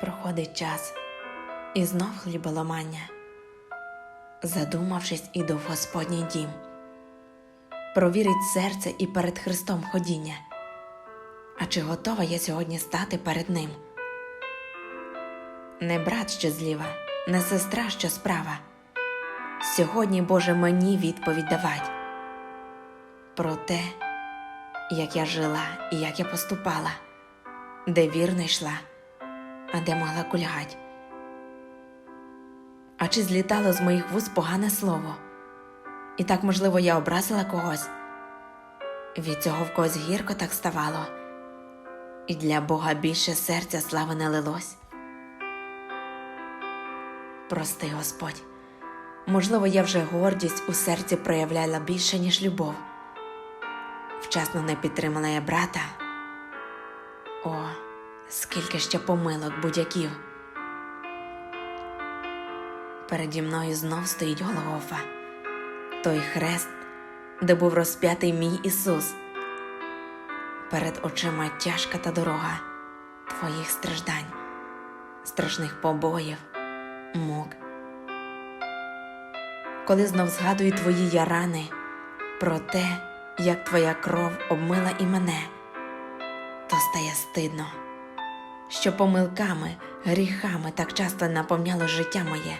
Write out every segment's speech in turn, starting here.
Проходить час, і знов хліболамання. Задумавшись, іду в Господній дім. Провірить серце і перед Христом ходіння. А чи готова я сьогодні стати перед Ним? Не брат, що зліва, не сестра, що справа. Сьогодні, Боже, мені відповідь давать про те, як я жила і як я поступала, де вірно йшла, а де могла кульгать. А чи злітало з моїх вуст погане слово? І так, можливо, я образила когось. Від цього в когось гірко так ставало, і для Бога більше серця слави не лилось. Прости, Господь, можливо, я вже гордість у серці проявляла більше, ніж любов. Вчасно не підтримала я брата. О, скільки ще помилок будь-яків. Переді мною знов стоїть Голгофа, той хрест, де був розп'ятий мій Ісус. Перед очима тяжка та дорога твоїх страждань, страшних побоїв, мук. Коли знов згадую твої я рани, про те, як твоя кров обмила і мене, то стає стидно, що помилками, гріхами так часто наповняло життя моє.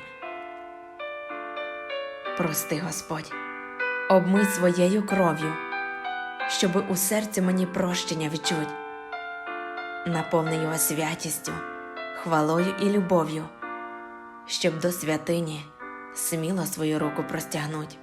Прости, Господь, обмий своєю кров'ю, щоби у серці мені прощення відчуть, наповни його святістю, хвалою і любов'ю, щоб до святині сміло свою руку простягнуть.